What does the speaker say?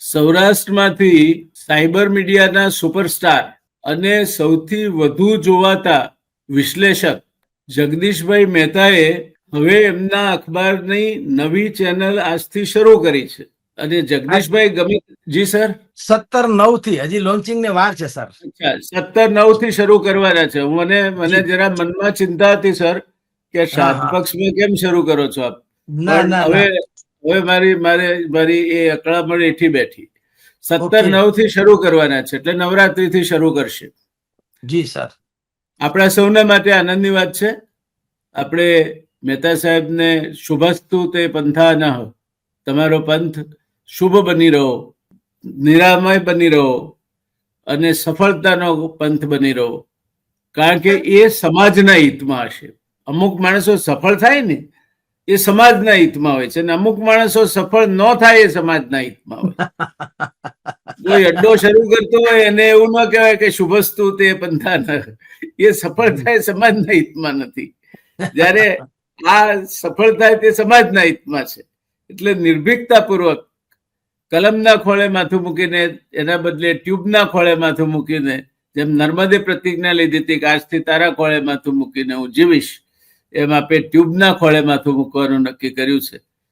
સૌરાષ્ટ્રમાંથી cyber મીડિયાના superstar અને સૌથી વધુ જોવાતા વિશ્લેષક જગદીશભાઈ મહેતાએ હવે એમના અખબારની નવી ચેનલ આજથી શરૂ કરી છે. અને જગદીશભાઈ ગમે જી સર? સત્તર નવથી હજી લોન્ચિંગ ને વાર છે સર. અચ્છા સત્તર નવથી શરૂ કરવાના છે. મને મને જરા મનમાં ચિંતા હતી સર કે સાત પક્ષ પક્ષમાં કેમ શરૂ કરો છો આપ? ના ના હવે. હવે મારી મારે મારી એ અકળામણ એઠી બેઠી. સત્તર નવથી શરૂ કરવાના છે એટલે નવરાત્રી થી શરૂ કરશે. જી સર. આપણા સૌના માટે આનંદની વાત છે. આપણે મહેતા સાહેબને શુભસ્તુ તે પંથા ન તમારો પંથ શુભ બની રહો નિરામય બની રહો અને સફળતાનો પંથ બની રહો. કારણ કે એ સમાજના હિતમાં હશે. અમુક માણસો સફળ થાય ને એ સમાજના હિતમાં હોય છે. અને અમુક માણસો સફળ ન થાય એ સમાજના હિતમાં હોય કોઈ અડ્ડો શરૂ કરતો હોય એને એવું ન કહેવાય કે શુભસ્તુ તે પંથા એ સફળ થાય સમાજના હિતમાં નથી. જ્યારે આ સફળ થાય તે સમાજના હિતમાં છે. એટલે નિર્ભીકતાપૂર્વક કલમના ખોળે માથું મૂકીને, એના બદલે ટ્યુબના ખોળે માથું મૂકીને, જેમ નર્મદે પ્રતિજ્ઞા લીધી હતી કે આજથી તારા ખોળે માથું મૂકીને હું જીવીશ એમ આપે ટ્યુબના ખોળે માથું મૂકવાનું નક્કી કર્યું છે.